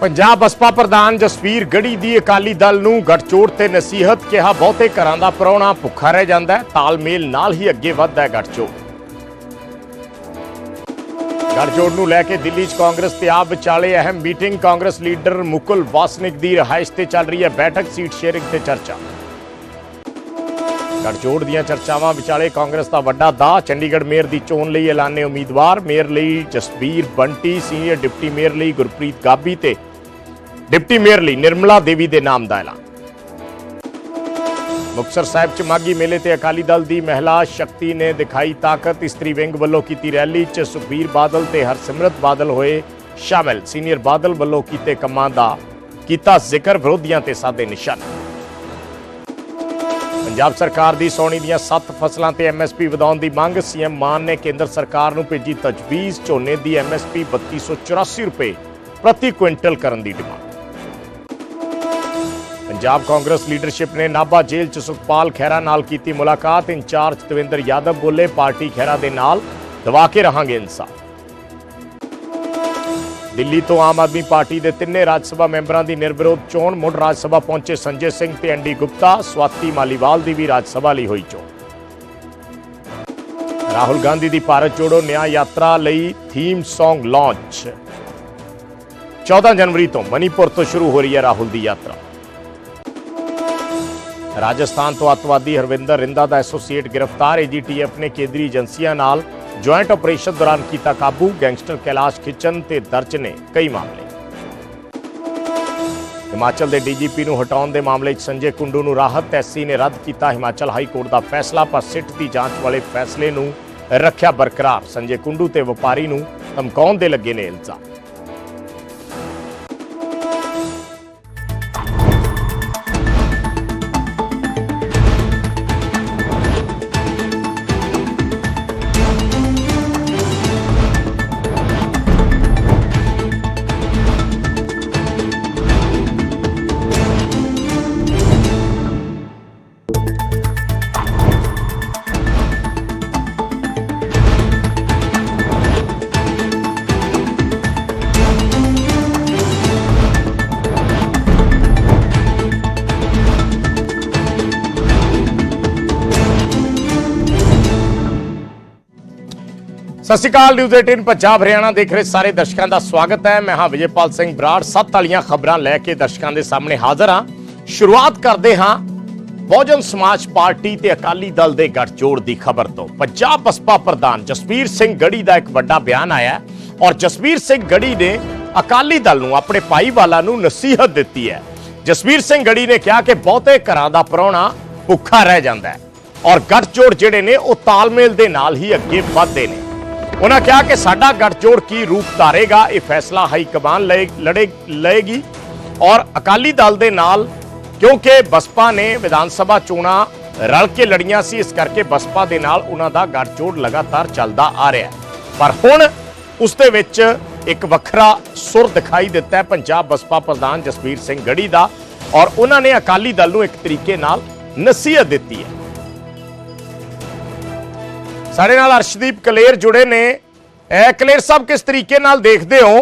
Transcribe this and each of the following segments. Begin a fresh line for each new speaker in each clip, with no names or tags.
ਪੰਜਾਬ ਬਸਪਾ ਪ੍ਰਧਾਨ ਜਸਵੀਰ ਗੜੀ ਦੀ ਅਕਾਲੀ ਦਲ ਨੂੰ ਗੱਠਜੋੜ ਤੇ ਨਸੀਹਤ ਕਿਹਾ, ਬਹੁਤੇ ਘਰਾਂ ਦਾ ਪ੍ਰਾਹੁਣਾ ਭੁੱਖਾ ਰਹਿ ਜਾਂਦਾ ਹੈ, ਤਾਲਮੇਲ ਨਾਲ ਹੀ ਅੱਗੇ ਵੱਧਦਾ ਹੈ ਗੱਠਜੋੜ। ਗੱਠਜੋੜ ਨੂੰ ਲੈ ਕੇ ਦਿੱਲੀ 'ਚ ਕਾਂਗਰਸ ਤੇ ਆਪ ਵਿਚਾਲੇ ਅਹਿਮ ਮੀਟਿੰਗ, ਕਾਂਗਰਸ ਲੀਡਰ ਮੁਕੁਲ ਵਾਸਨਿਕ ਦੀ ਰਿਹਾਇਸ਼ ਤੇ ਚੱਲ ਰਹੀ ਹੈ ਬੈਠਕ, ਸੀਟ ਸ਼ੇਅਰਿੰਗ ਤੇ ਚਰਚਾ। ਗੱਠਜੋੜ ਦੀਆਂ ਚਰਚਾਵਾਂ ਵਿਚਾਲੇ ਕਾਂਗਰਸ ਦਾ ਵੱਡਾ ਦਾ ਚੰਡੀਗੜ੍ਹ ਮੇਅਰ ਦੀ ਚੋਣ ਲਈ ਐਲਾਨੇ ਉਮੀਦਵਾਰ, ਮੇਅਰ ਲਈ Jasbir Bunty, senior deputy mayor ਲਈ ਗੁਰਪ੍ਰੀਤ ਗਾਬੀ ਤੇ ਡਿਪਟੀ ਮੇਅਰ ਲਈ ਨਿਰਮਲਾ ਦੇਵੀ ਦੇ ਨਾਮ ਦਾ ਐਲਾਨ। ਮੁਕਤਸਰ ਸਾਹਿਬ ਚ ਮਾਗੀ ਮੇਲੇ ਤੇ ਅਕਾਲੀ ਦਲ ਦੀ ਮਹਿਲਾ ਸ਼ਕਤੀ ਨੇ ਦਿਖਾਈ ਤਾਕਤ। ਇਸਤਰੀ ਵਿੰਗ ਵੱਲੋਂ ਕੀਤੀ ਰੈਲੀ ਚ ਸੁਖਬੀਰ ਬਾਦਲ ਤੇ ਹਰਸਿਮਰਤ ਬਾਦਲ ਹੋਏ ਸ਼ਾਮਲ। ਸੀਨੀਅਰ ਬਾਦਲ ਵੱਲੋਂ ਕੀਤੇ ਕੰਮਾਂ ਦਾ ਕੀਤਾ ਜ਼ਿਕਰ, ਵਿਰੋਧੀਆਂ ਤੇ ਸਾਦੇ ਨਿਸ਼ਾਨੇ। ਪੰਜਾਬ ਸਰਕਾਰ ਦੀ ਸੋਣੀ ਦੀਆਂ 7 ਫਸਲਾਂ ਤੇ ਐਮਐਸਪੀ ਵਧਾਉਣ ਦੀ ਮੰਗ, ਸੀਐਮ ਮਾਨ ਨੇ ਕੇਂਦਰ ਸਰਕਾਰ ਨੂੰ ਭੇਜੀ ਤਜਵੀਜ਼। ਝੋਨੇ ਦੀ ਐਮਐਸਪੀ 3284 ਰੁਪਏ ਪ੍ਰਤੀ ਕੁਇੰਟਲ ਕਰਨ ਦੀ ਡਿਮਾਂਡ। ਪੰਜਾਬ ਕਾਂਗਰਸ ਲੀਡਰਸ਼ਿਪ ਨੇ ਨਾਭਾ ਜੇਲ੍ਹ 'ਚ ਸੁਖਪਾਲ ਖਹਿਰਾ ਨਾਲ ਕੀਤੀ ਮੁਲਾਕਾਤ। ਇੰਚਾਰਜ ਦਵਿੰਦਰ ਯਾਦਵ ਬੋਲੇ, ਪਾਰਟੀ ਖਹਿਰਾ ਦੇ ਨਾਲ। ਦਵਾ ਕੇ ਰਹਾਂਗੇ ਇਨਸਾਫ। ਦਿੱਲੀ ਤੋਂ ਆਮ ਆਦਮੀ ਪਾਰਟੀ ਦੇ ਤਿੰਨੇ ਰਾਜ ਸਭਾ ਮੈਂਬਰਾਂ ਦੀ ਨਿਰਵਿਰੋਧ ਚੋਣ। ਮੁੜ ਰਾਜ ਸਭਾ ਪਹੁੰਚੇ ਸੰਜੇ ਸਿੰਘ ਤੇ ਐਨਡੀ ਗੁਪਤਾ। ਸਵਾਤੀ ਮਾਲੀਵਾਲ ਦੀ ਵੀ ਰਾਜ ਸਭਾ ਲਈ ਹੋਈ ਚੋਣ। ਰਾਹੁਲ ਗਾਂਧੀ ਦੀ ਭਾਰਤ ਜੋੜੋ ਨਿਆਂ ਯਾਤਰਾ ਲਈ ਥੀਮ Song ਲਾਂਚ। 14 ਜਨਵਰੀ ਤੋਂ ਮਨੀਪੁਰ ਤੋਂ ਸ਼ੁਰੂ ਹੋ ਰਹੀ ਹੈ ਰਾਹੁਲ ਦੀ ਯਾਤਰਾ। ਰਾਜਸਥਾਨ ਤੋਂ ਅੱਤਵਾਦੀ ਹਰਵਿੰਦਰ ਰਿੰਦਾ ਦਾ ਐਸੋਸੀਏਟ ਗ੍ਰਿਫਤਾਰ ਏਜੀਟੀਐਫ ਨੇ ਕੇਂਦਰੀ ਏਜੰਸੀਆਂ ਨਾਲ ਜੁਆਇੰਟ ਆਪਰੇਸ਼ਨ ਦੌਰਾਨ ਕੀਤਾ ਕਾਬੂ। ਗੈਂਗਸਟਰ ਕੈਲਾਸ਼ ਖਿੱਚਣ ਤੇ ਦਰਜ ਨੇ ਕਈ ਮਾਮਲੇ। ਹਿਮਾਚਲ ਦੇ ਡੀਜੀਪੀ ਨੂੰ ਹਟਾਉਣ ਦੇ ਮਾਮਲੇ 'ਚ ਸੰਜੇ ਕੁੰਡੂ ਨੂੰ ਰਾਹਤ, ਐਸਸੀ ਨੇ ਰੱਦ ਕੀਤਾ। ਹਿਮਾਚਲ ਹਾਈ ਕੋਰਟ ਦਾ ਫੈਸਲਾ, ਪਰ ਸਿੱਟ ਦੀ ਜਾਂਚ ਵਾਲੇ ਫੈਸਲੇ ਨੂੰ ਰੱਖਿਆ ਬਰਕਰਾਰ। ਸੰਜੇ ਕੁੰਡੂ ਤੇ ਵਪਾਰੀ ਨੂੰ ਧਮਕਾਉਣ ਦੇ ਲੱਗੇ ਨੇ ਇਲਜ਼ਾਮ। ਸਤਿ ਸ਼੍ਰੀ ਅਕਾਲ ਨਿਊਜ਼ 18 ਪੰਜਾਬ, ਹਰਿਆਣਾ ਦੇਖ ਰਹੇ ਸਾਰੇ ਦਰਸ਼ਕਾਂ ਦਾ ਸਵਾਗਤ ਹੈ। ਮੈਂ ਹਾਂ ਵਿਜੇਪਾਲ ਸਿੰਘ ਬਰਾੜ। ਸੱਤ ਵਾਲੀਆਂ ਖਬਰਾਂ ਲੈ ਕੇ ਦਰਸ਼ਕਾਂ ਦੇ ਸਾਹਮਣੇ ਹਾਜ਼ਰ ਹਾਂ। ਸ਼ੁਰੂਆਤ ਕਰਦੇ ਹਾਂ ਬਹੁਜਨ ਸਮਾਜ ਪਾਰਟੀ ਤੇ ਅਕਾਲੀ ਦਲ ਦੇ ਗੱਠਜੋੜ ਦੀ ਖਬਰ ਤੋਂ। ਪੰਜਾਬ ਬਸਪਾ ਪ੍ਰਧਾਨ ਜਸਵੀਰ ਸਿੰਘ ਗੜੀ ਦਾ ਇੱਕ ਵੱਡਾ ਬਿਆਨ ਆਇਆ ਔਰ ਜਸਵੀਰ ਸਿੰਘ ਗੜੀ ਨੇ ਅਕਾਲੀ ਦਲ ਨੂੰ, ਆਪਣੇ ਭਾਈਵਾਲਾ ਨੂੰ ਨਸੀਹਤ ਦਿੱਤੀ ਹੈ। ਜਸਵੀਰ ਸਿੰਘ ਗੜੀ ਨੇ ਕਿਹਾ ਕਿ ਬਹੁਤੇ ਘਰਾਂ ਦਾ ਪ੍ਰਾਹੁਣਾ ਭੁੱਖਾ ਰਹਿ ਜਾਂਦਾ ਹੈ ਔਰ ਗੱਠਜੋੜ ਜਿਹੜੇ ਨੇ ਉਹ ਤਾਲਮੇਲ ਦੇ ਨਾਲ ਹੀ ਅੱਗੇ ਵਧਦੇ ਨੇ। ਉਹਨਾਂ ਕਿਹਾ ਕਿ ਸਾਡਾ ਗੱਠਜੋੜ ਕੀ ਰੂਪ ਧਾਰੇਗਾ, ਇਹ ਫੈਸਲਾ ਹਾਈ ਕਮਾਨ ਲਏ- ਲੜੇ ਲਏਗੀ। ਔਰ ਅਕਾਲੀ ਦਲ ਦੇ ਨਾਲ, ਕਿਉਂਕਿ ਬਸਪਾ ਨੇ ਵਿਧਾਨ ਸਭਾ ਚੋਣਾਂ ਰਲ ਕੇ ਲੜੀਆਂ ਸੀ, ਇਸ ਕਰਕੇ ਬਸਪਾ ਦੇ ਨਾਲ ਉਹਨਾਂ ਦਾ ਗੱਠਜੋੜ ਲਗਾਤਾਰ ਚੱਲਦਾ ਆ ਰਿਹਾ ਪਰ ਹੁਣ ਉਸ ਦੇ ਵਿੱਚ ਇੱਕ ਵੱਖਰਾ ਸੁਰ ਦਿਖਾਈ ਦਿੱਤਾ ਹੈ, ਪੰਜਾਬ ਬਸਪਾ ਪ੍ਰਧਾਨ ਜਸਵੀਰ ਸਿੰਘ ਗੜੀ ਦਾ। ਔਰ ਉਹਨਾਂ ਨੇ ਅਕਾਲੀ ਦਲ ਨੂੰ ਇੱਕ ਤਰੀਕੇ ਨਾਲ ਨਸੀਹਤ ਦਿੱਤੀ ਹੈ। ਸਾਡੇ ਨਾਲ ਅਰਸ਼ਦੀਪ ਕਲੇਰ ਜੁੜੇ ਨੇ। ਇਹ ਕਲੇਰ ਸਾਹਿਬ ਕਿਸ ਤਰੀਕੇ ਨਾਲ ਦੇਖਦੇ ਹੋ?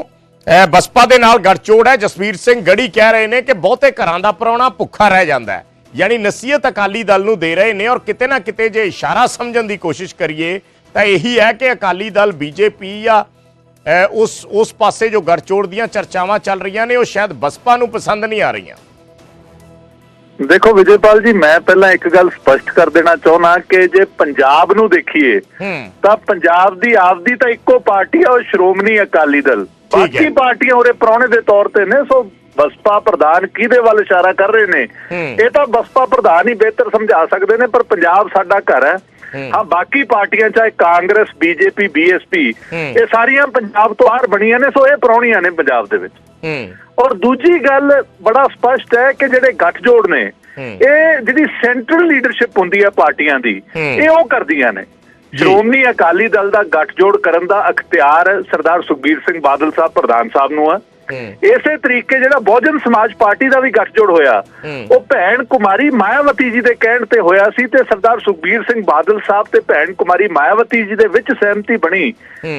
ਇਹ ਬਸਪਾ ਦੇ ਨਾਲ ਗੱਠਜੋੜ ਹੈ। ਜਸਵੀਰ ਸਿੰਘ ਗੜੀ ਕਹਿ ਰਹੇ ਨੇ ਕਿ ਬਹੁਤੇ ਘਰਾਂ ਦਾ ਪ੍ਰਾਹੁਣਾ ਭੁੱਖਾ ਰਹਿ ਜਾਂਦਾ ਹੈ। ਯਾਨੀ ਨਸੀਹਤ ਅਕਾਲੀ ਦਲ ਨੂੰ ਦੇ ਰਹੇ ਨੇ ਔਰ ਕਿਤੇ ਨਾ ਕਿਤੇ ਜੇ ਇਸ਼ਾਰਾ ਸਮਝਣ ਦੀ ਕੋਸ਼ਿਸ਼ ਕਰੀਏ, ਤਾਂ ਇਹੀ ਹੈ ਕਿ ਅਕਾਲੀ ਦਲ ਬੀਜੇਪੀ ਜਾਂ ਉਸ ਉਸ ਪਾਸੇ ਜੋ ਗੱਠਜੋੜ ਦੀਆਂ ਚਰਚਾਵਾਂ ਚੱਲ ਰਹੀਆਂ ਨੇ, ਉਹ ਸ਼ਾਇਦ ਬਸਪਾ ਨੂੰ ਪਸੰਦ ਨਹੀਂ ਆ ਰਹੀਆਂ।
ਦੇਖੋ ਵਿਜੇਪਾਲ ਜੀ ਮੈਂ ਪਹਿਲਾਂ ਇੱਕ ਗੱਲ ਸਪਸ਼ਟ ਕਰ ਦੇਣਾ ਚਾਹੁੰਦਾ ਕਿ ਜੇ ਪੰਜਾਬ ਨੂੰ ਦੇਖੀਏ ਤਾਂ ਪੰਜਾਬ ਦੀ ਆਪਦੀ ਤਾਂ ਇੱਕੋ ਪਾਰਟੀ ਆ ਉਹ ਸ਼੍ਰੋਮਣੀ ਅਕਾਲੀ ਦਲ। ਬਾਕੀ ਪਾਰਟੀਆਂ ਉਰੇ ਪ੍ਰਾਹੁਣੇ ਦੇ ਤੌਰ ਤੇ ਨੇ ਸੋ ਬਸਪਾ ਪ੍ਰਧਾਨ ਕਿਹਦੇ ਵੱਲ ਇਸ਼ਾਰਾ ਕਰ ਰਹੇ ਨੇ। ਇਹ ਤਾਂ ਬਸਪਾ ਪ੍ਰਧਾਨ ਹੀ ਬਿਹਤਰ ਸਮਝਾ ਸਕਦੇ ਨੇ ਪਰ ਪੰਜਾਬ ਸਾਡਾ ਘਰ ਹੈ
ਹੂੰ।
ਬਾਕੀ ਪਾਰਟੀਆਂ ਚਾਹੇ ਕਾਂਗਰਸ ਬੀਜੇਪੀ ਬੀਐਸਪੀ। ਇਹ ਸਾਰੀਆਂ ਪੰਜਾਬ ਤੋਂ ਬਾਹਰ ਬਣੀਆਂ ਨੇ ਸੋ ਇਹ ਪ੍ਰਾਹੁਣੀਆਂ ਨੇ ਪੰਜਾਬ ਦੇ ਵਿੱਚ ਔਰ ਦੂਜੀ ਗੱਲ ਬੜਾ ਸਪਸ਼ਟ ਹੈ ਕਿ ਜਿਹੜੇ ਗੱਠਜੋੜ ਨੇ। ਇਹ ਜਿਹੜੀ ਸੈਂਟਰਲ ਲੀਡਰਸ਼ਿਪ ਹੁੰਦੀ ਹੈ ਪਾਰਟੀਆਂ ਦੀ। ਇਹ ਉਹ ਕਰਦੀਆਂ ਨੇ। ਸ਼੍ਰੋਮਣੀ ਅਕਾਲੀ ਦਲ ਦਾ ਗੱਠਜੋੜ ਕਰਨ ਦਾ ਅਖਤਿਆਰ ਸਰਦਾਰ ਸੁਖਬੀਰ ਸਿੰਘ ਬਾਦਲ ਸਾਹਿਬ ਪ੍ਰਧਾਨ ਸਾਹਿਬ ਨੂੰ ਹੈ। ਇਸੇ ਤਰੀਕੇ ਜਿਹੜਾ ਬਹੁਜਨ ਸਮਾਜ ਪਾਰਟੀ ਦਾ ਵੀ ਗੱਠਜੋੜ ਹੋਇਆ ਉਹ ਭੈਣ ਕੁਮਾਰੀ ਮਾਇਆਵਤੀ ਜੀ ਦੇ ਕਹਿਣ ਤੇ ਹੋਇਆ ਸੀ ਤੇ ਸਰਦਾਰ ਸੁਖਬੀਰ ਸਿੰਘ ਬਾਦਲ ਸਾਹਿਬ ਤੇ ਭੈਣ ਕੁਮਾਰੀ ਮਾਇਆਵਤੀ ਜੀ ਦੇ ਵਿੱਚ ਸਹਿਮਤੀ ਬਣੀ।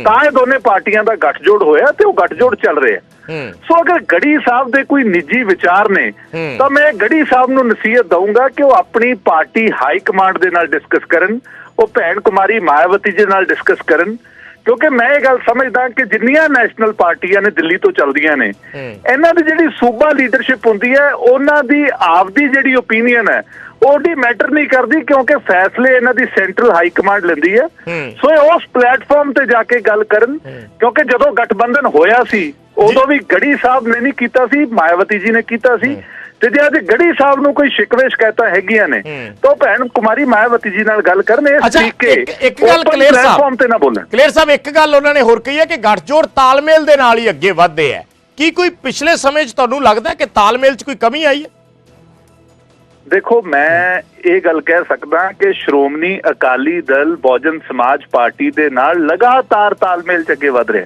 ਤਾਂ ਇਹ ਦੋਨੇ ਪਾਰਟੀਆਂ ਦਾ ਗੱਠਜੋੜ ਹੋਇਆ ਤੇ ਉਹ ਗੱਠਜੋੜ ਚੱਲ ਰਿਹਾ।
ਹੂੰ
ਸੋ ਅਗਰ ਗੜੀ ਸਾਹਿਬ ਦੇ ਕੋਈ ਨਿੱਜੀ ਵਿਚਾਰ ਨੇ। ਤਾਂ ਮੈਂ ਗੜੀ ਸਾਹਿਬ ਨੂੰ ਨਸੀਹਤ ਦਊਂਗਾ ਕਿ ਉਹ ਆਪਣੀ ਪਾਰਟੀ ਹਾਈ ਕਮਾਂਡ ਦੇ ਨਾਲ ਡਿਸਕਸ ਕਰਨ ਉਹ ਭੈਣ ਕੁਮਾਰੀ ਮਾਇਆਵਤੀ ਜੀ ਨਾਲ ਡਿਸਕਸ ਕਰਨ ਕਿਉਂਕਿ ਮੈਂ ਇਹ ਗੱਲ ਸਮਝਦਾ ਕਿ ਜਿੰਨੀਆਂ ਨੈਸ਼ਨਲ ਪਾਰਟੀਆਂ ਨੇ ਦਿੱਲੀ ਤੋਂ ਚੱਲਦੀਆਂ ਨੇ। ਇਹਨਾਂ ਦੀ ਜਿਹੜੀ ਸੂਬਾ ਲੀਡਰਸ਼ਿਪ ਹੁੰਦੀ ਹੈ ਉਹਨਾਂ ਦੀ ਆਪਦੀ ਜਿਹੜੀ ਓਪੀਨੀਅਨ ਹੈ ਉਹਦੀ ਮੈਟਰ ਨਹੀਂ ਕਰਦੀ ਕਿਉਂਕਿ ਫੈਸਲੇ ਇਹਨਾਂ ਦੀ ਸੈਂਟਰਲ ਹਾਈ ਕਮਾਂਡ ਲੈਂਦੀ ਹੈ। ਸੋ ਉਸ ਪਲੇਟਫਾਰਮ ਤੇ ਜਾ ਕੇ ਗੱਲ ਕਰਨ ਕਿਉਂਕਿ ਜਦੋਂ ਗਠਬੰਧਨ ਹੋਇਆ ਸੀ ਉਦੋਂ ਵੀ ਗੜੀ ਸਾਹਿਬ ਨੇ ਨਹੀਂ ਕੀਤਾ ਸੀ ਮਾਇਆਵਤੀ ਜੀ ਨੇ ਕੀਤਾ ਸੀ। ਤੇ ਜੇ ਅੱਜ ਗੜੀ ਸਾਹਿਬ ਨੂੰ ਕੋਈ ਸ਼ਿਕਵੇ ਸ਼ਿਕਾਇਤਾਂ ਹੈਗੀਆਂ ਨੇ। ਤਾਂ ਉਹ ਭੈਣ ਕੁਮਾਰੀ ਮਾਇਆਵਤੀ ਜੀ ਨਾਲ ਗੱਲ ਕਰਨ ਇਸ ਤਰੀਕੇ
ਇੱਕ- ਗੱਲ clear ਸਾਹਿਬ।
platform ਤੇ ਨਾ ਬੋਲਣ।
ਕਲੀਅਰ ਸਾਹਿਬ ਇੱਕ ਗੱਲ ਉਹਨਾਂ ਨੇ ਹੋਰ ਕਹੀ ਹੈ ਕਿ ਗੱਠਜੋੜ ਤਾਲਮੇਲ ਦੇ ਨਾਲ ਹੀ ਅੱਗੇ ਵਧਦੇ ਹੈ ਕੀ ਕੋਈ ਪਿਛਲੇ ਸਮੇਂ 'ਚ ਤੁਹਾਨੂੰ ਲੱਗਦਾ ਕਿ ਤਾਲਮੇਲ 'ਚ ਕੋਈ ਕਮੀ ਆਈ ਹੈ?
ਦੇਖੋ ਮੈਂ ਇਹ ਗੱਲ ਕਹਿ ਸਕਦਾ ਕਿ ਸ਼੍ਰੋਮਣੀ ਅਕਾਲੀ ਦਲ ਬਹੁਜਨ ਸਮਾਜ ਪਾਰਟੀ ਦੇ ਨਾਲ ਲਗਾਤਾਰ ਤਾਲਮੇਲ ਚ ਅੱਗੇ ਵਧ ਰਿਹਾ।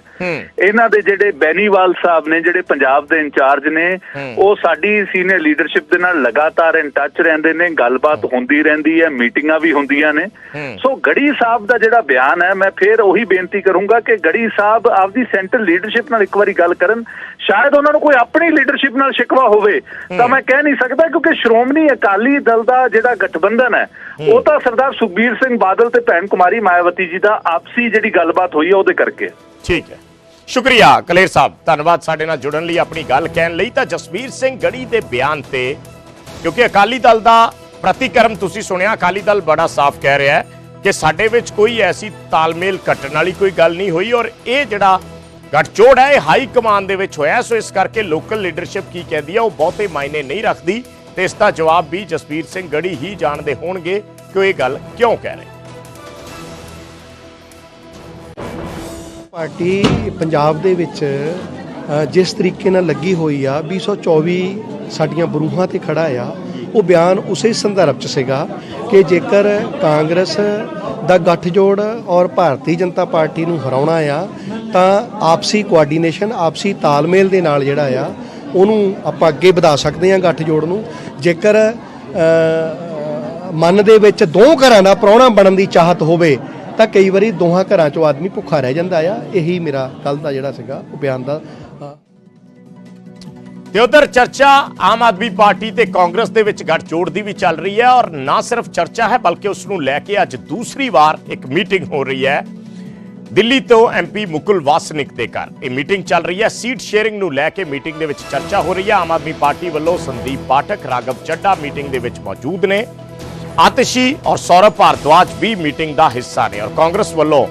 ਇਹਨਾਂ ਦੇ ਜਿਹੜੇ ਬੈਨੀਵਾਲ ਸਾਹਿਬ ਨੇ ਜਿਹੜੇ ਪੰਜਾਬ ਦੇ ਇੰਚਾਰਜ ਨੇ। ਉਹ ਸਾਡੀ ਸੀਨੀਅਰ ਲੀਡਰਸ਼ਿਪ ਦੇ ਨਾਲ ਲਗਾਤਾਰ ਇਨ ਟੱਚ ਰਹਿੰਦੇ ਨੇ ਗੱਲਬਾਤ ਹੁੰਦੀ ਰਹਿੰਦੀ ਹੈ ਮੀਟਿੰਗਾਂ ਵੀ ਹੁੰਦੀਆਂ ਨੇ। ਸੋ ਗੜੀ ਸਾਹਿਬ ਦਾ ਜਿਹੜਾ ਬਿਆਨ ਹੈ ਮੈਂ ਫੇਰ ਉਹੀ ਬੇਨਤੀ ਕਰੂੰਗਾ ਕਿ ਗੜੀ ਸਾਹਿਬ ਆਪਦੀ ਸੈਂਟਰਲ ਲੀਡਰਸ਼ਿਪ ਨਾਲ ਇੱਕ ਵਾਰੀ ਗੱਲ ਕਰਨ। ਸ਼ਾਇਦ ਉਹਨਾਂ ਨੂੰ ਕੋਈ ਆਪਣੀ ਲੀਡਰਸ਼ਿਪ ਨਾਲ ਸ਼ਿਕਵਾ ਹੋਵੇ ਤਾਂ ਮੈਂ ਕਹਿ ਨਹੀਂ ਸਕਦਾ ਕਿਉਂਕਿ ਸ਼੍ਰੋਮਣੀ ਅਕਾਲੀ ਦਲ ਦਾ ਜਿਹੜਾ ਗਠਬੰਧਨ ਹੈ ਉਹ ਤਾਂ ਸਰਦਾਰ ਸੁਖਬੀਰ ਸਿੰਘ ਬਾਦਲ ਤੇ ਭੈਣ ਕੁਮਾਰੀ ਮਾਇਆਵਤੀ ਜੀ ਦਾ ਆਪਸੀ ਜਿਹੜੀ ਗੱਲਬਾਤ ਹੋਈ ਹੈ ਉਹਦੇ ਕਰਕੇ।
ਠੀਕ ਹੈ। ਸ਼ੁਕਰੀਆ ਕਲੇਰ ਸਾਹਿਬ ਧੰਨਵਾਦ ਸਾਡੇ ਨਾਲ ਜੁੜਨ ਲਈ ਆਪਣੀ ਗੱਲ ਕਹਿਣ ਲਈ। ਤਾਂ ਜਸਵੀਰ ਸਿੰਘ ਗੜੀ ਦੇ ਬਿਆਨ ਤੇ ਕਿਉਂਕਿ ਅਕਾਲੀ ਦਲ ਦਾ ਪ੍ਰਤੀਕਰਮ ਤੁਸੀਂ ਸੁਣਿਆ ਅਕਾਲੀ ਦਲ ਬੜਾ ਸਾਫ਼ ਕਹਿ ਰਿਹਾ ਹੈ ਕਿ ਸਾਡੇ ਵਿੱਚ ਕੋਈ ਐਸੀ ਤਾਲਮੇਲ ਕੱਟਣ ਵਾਲੀ ਕੋਈ ਗੱਲ ਨਹੀਂ ਹੋਈ ਔਰ ਇਹ ਜਿਹੜਾ ਗੱਠਜੋੜ ਹੈ ਇਹ ਹਾਈ ਕਮਾਂਡ ਦੇ ਵਿੱਚ ਹੋਇਆ ਸੋ ਇਸ ਕਰਕੇ ਲੋਕਲ ਲੀਡਰਸ਼ਿਪ ਕੀ ਕਹਿੰਦੀ ਹੈ ਉਹ ਬਹੁਤੇ ਮਾਇਨੇ ਨਹੀਂ ਰੱਖਦੀ। ਤੇ ਇਸ ਦਾ ਜਵਾਬ ਵੀ ਜਸਵੀਰ ਸਿੰਘ ਗੜੀ ਹੀ ਜਾਣਦੇ ਹੋਣਗੇ ਕਿ ਉਹ ਇਹ ਗੱਲ ਕਿਉਂ ਕਹਿ ਰਹੇ।
ਪਾਰਟੀ ਪੰਜਾਬ ਦੇ ਵਿੱਚ ਜਿਸ ਤਰੀਕੇ ਨਾਲ ਲੱਗੀ ਹੋਈ ਆ 224 ਸਾਡੀਆਂ ਬਰੂਹਾਂ ਤੇ ਖੜਾ ਆ, ਉਹ ਬਿਆਨ ਉਸੇ ਸੰਦਰਭ ਚ ਸੀਗਾ ਕਿ ਜੇਕਰ ਕਾਂਗਰਸ ਦਾ ਗੱਠਜੋੜ ਔਰ ਭਾਰਤੀ ਜਨਤਾ ਪਾਰਟੀ ਨੂੰ ਹਰਾਉਣਾ ਆ, ਤਾਂ ਆਪਸੀ ਕੋਆਰਡੀਨੇਸ਼ਨ ਆਪਸੀ ਤਾਲਮੇਲ ਦੇ ਨਾਲ ਜਿਹੜਾ ਆ ਉਹਨੂੰ ਆਪਾਂ ਅੱਗੇ ਵਧਾ ਸਕਦੇ ਹਾਂ ਗੱਠਜੋੜ ਨੂੰ। ਜੇਕਰ ਮਨ ਦੇ ਵਿੱਚ ਦੋ ਘਰਾਂ ਦਾ ਪ੍ਰਾਹੁਣਾ ਬਣਨ ਦੀ ਚਾਹਤ ਹੋਵੇ ਤਾਂ ਕਈ ਵਾਰੀ ਦੋਹਾਂ ਘਰਾਂ ਚੋਂ ਆਦਮੀ ਭੁੱਖਾ ਰਹਿ ਜਾਂਦਾ ਆ। ਇਹੀ ਮੇਰਾ ਕੱਲ ਦਾ ਜਿਹੜਾ ਸੀਗਾ ਉਹ ਬਿਆਨ ਦਾ। ਅ,
ਤੇ ਉਧਰ ਚਰਚਾ ਆਮ ਆਦਮੀ ਪਾਰਟੀ ਤੇ ਕਾਂਗਰਸ ਦੇ ਵਿੱਚ ਗੱਠਜੋੜ ਦੀ ਵੀ ਚੱਲ ਰਹੀ ਹੈ ਔਰ ਨਾ ਸਿਰਫ ਚਰਚਾ ਹੈ ਬਲਕਿ ਉਸ ਨੂੰ ਲੈ ਕੇ ਅੱਜ ਦੂਸਰੀ ਵਾਰ ਇੱਕ ਮੀਟਿੰਗ ਹੋ ਰਹੀ ਹੈ। ਦਿੱਲੀ ਤੋਂ ਐਮਪੀ ਮੁਕੁਲ ਵਾਸਨਿਕ ਦੇ ਘਰ। ਇਹ ਮੀਟਿੰਗ ਚੱਲ ਰਹੀ ਹੈ। ਸੀਟ ਸ਼ੇਅਰਿੰਗ ਨੂੰ ਲੈ ਕੇ ਮੀਟਿੰਗ ਦੇ ਵਿੱਚ ਚਰਚਾ ਹੋ ਰਹੀ ਹੈ। ਆਮ ਆਦਮੀ ਪਾਰਟੀ ਵੱਲੋਂ ਸੰਦੀਪ ਪਾਠਕ ਰਾਗਵ ਚੱਡਾ ਮੀਟਿੰਗ ਦੇ ਵਿੱਚ ਮੌਜੂਦ ਨੇ। ਆਤਿਸ਼ੀ ਔਰ ਸੌਰਵ ਭਾਰਦਵਾਜ ਵੀ ਮੀਟਿੰਗ ਦਾ ਹਿੱਸਾ ਨੇ ਔਰ ਕਾਂਗਰਸ ਵੱਲੋਂ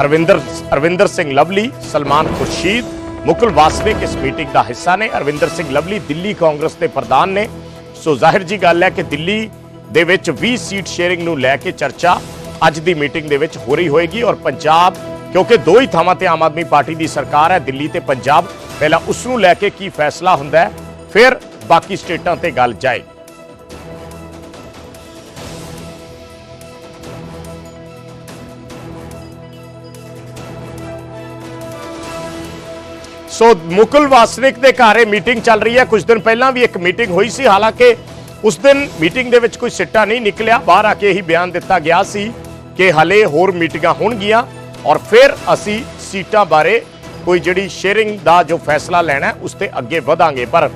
ਅਰਵਿੰਦਰ ਅਰਵਿੰਦਰ ਸਿੰਘ ਲਵਲੀ, ਸਲਮਾਨ ਖੁਰਸ਼ੀਦ, ਮੁਕੁਲ ਵਾਸਨਿਕ ਇਸ ਮੀਟਿੰਗ ਦਾ ਹਿੱਸਾ ਨੇ। ਅਰਵਿੰਦਰ ਸਿੰਘ ਲਵਲੀ ਦਿੱਲੀ ਕਾਂਗਰਸ ਦੇ ਪ੍ਰਧਾਨ ਨੇ। ਸੋ ਜ਼ਾਹਿਰ ਜੀ ਗੱਲ ਹੈ ਕਿ ਦਿੱਲੀ ਦੇ ਵਿੱਚ 20 ਸੀਟ ਸ਼ੇਅਰਿੰਗ ਨੂੰ ਲੈ ਕੇ ਚਰਚਾ ਅੱਜ ਦੀ ਮੀਟਿੰਗ ਦੇ ਵਿੱਚ ਹੋ ਰਹੀ ਹੋਏਗੀ ਔਰ ਪੰਜਾਬ ਕਿਉਂਕਿ ਦੋ ਹੀ ਥਾਵਾਂ ਤੇ ਆਮ ਆਦਮੀ ਪਾਰਟੀ ਦੀ ਸਰਕਾਰ ਹੈ, ਦਿੱਲੀ ਤੇ ਪੰਜਾਬ। ਪਹਿਲਾਂ ਉਸ ਨੂੰ ਲੈ ਕੇ ਕੀ ਫੈਸਲਾ ਹੁੰਦਾ ਹੈ, ਫਿਰ ਬਾਕੀ ਸਟੇਟਾਂ ਤੇ ਗੱਲ ਜਾਏ। ਸੋ ਮੁਕੁਲ ਵਾਸਨਿਕ ਦੇ ਘਰ ਇਹ ਮੀਟਿੰਗ ਚੱਲ ਰਹੀ ਹੈ। ਕੁਝ ਦਿਨ ਪਹਿਲਾਂ ਵੀ ਇੱਕ ਮੀਟਿੰਗ ਹੋਈ ਸੀ, ਹਾਲਾਂਕਿ ਉਸ ਦਿਨ ਮੀਟਿੰਗ ਦੇ ਵਿੱਚ ਕੋਈ ਸਿੱਟਾ ਨਹੀਂ ਨਿਕਲਿਆ। ਬਾਹਰ ਆ ਕੇ ਇਹੀ ਬਿਆਨ ਦਿੱਤਾ ਗਿਆ ਸੀ ਕਿ ਹਲੇ ਹੋਰ ਮੀਟਿੰਗਾਂ ਹੋਣਗੀਆਂ। ਔਰ ਫਿਰ ਅਸੀਂ ਸੀਟਾਂ ਬਾਰੇ ਕੋਈ ਜਿਹੜੀ ਸ਼ੇਅਰਿੰਗ ਦਾ ਜੋ ਫੈਸਲਾ ਲੈਣਾ ਉਸ ਤੇ ਅੱਗੇ ਵਧਾਂਗੇ। ਪਰ